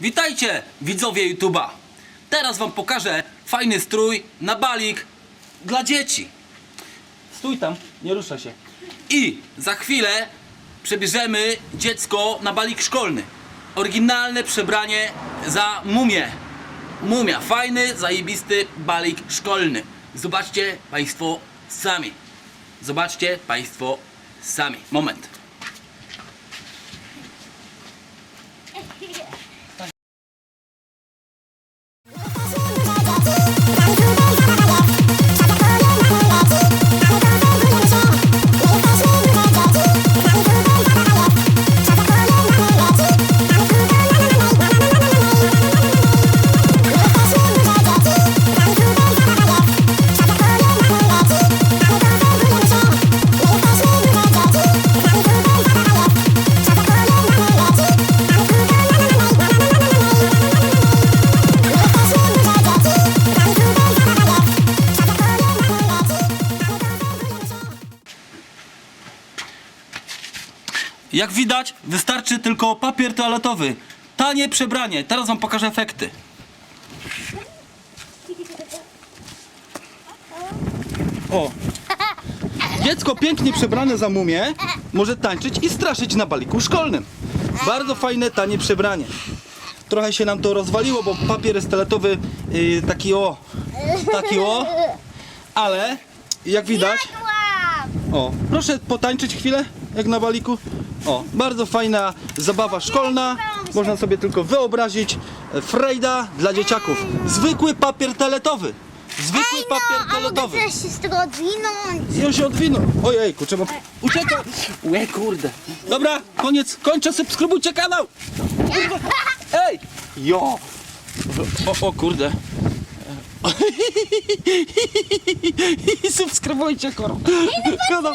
Witajcie widzowie YouTube'a. Teraz wam pokażę fajny strój na balik dla dzieci. Stój tam, nie rusza się. I za chwilę przebierzemy dziecko na balik szkolny. Oryginalne przebranie za mumię. Mumia, fajny, zajebisty balik szkolny. Zobaczcie Państwo sami. Zobaczcie Państwo sami. Moment. Jak widać, wystarczy tylko papier toaletowy. Tanie przebranie. Teraz wam pokażę efekty. O! Dziecko pięknie przebrane za mumię może tańczyć i straszyć na baliku szkolnym. Bardzo fajne, tanie przebranie. Trochę się nam to rozwaliło, bo papier jest toaletowy yy, taki o, taki o, ale jak widać, o, proszę potańczyć chwilę, jak na baliku. O, bardzo fajna zabawa szkolna. Można sobie tylko wyobrazić e, Frejda dla dzieciaków. Zwykły papier toaletowy. Zwykły papier A mogę toaletowy. coś się z tego odwinąć? On się odwinął. Ojejku, trzeba... Uciekaj! Łe, kurde. Dobra, koniec. Kończę, subskrybujcie kanał. Kurwa. Ej! Jo! O, o kurde. Subskrybujcie, kurwa. Kanał.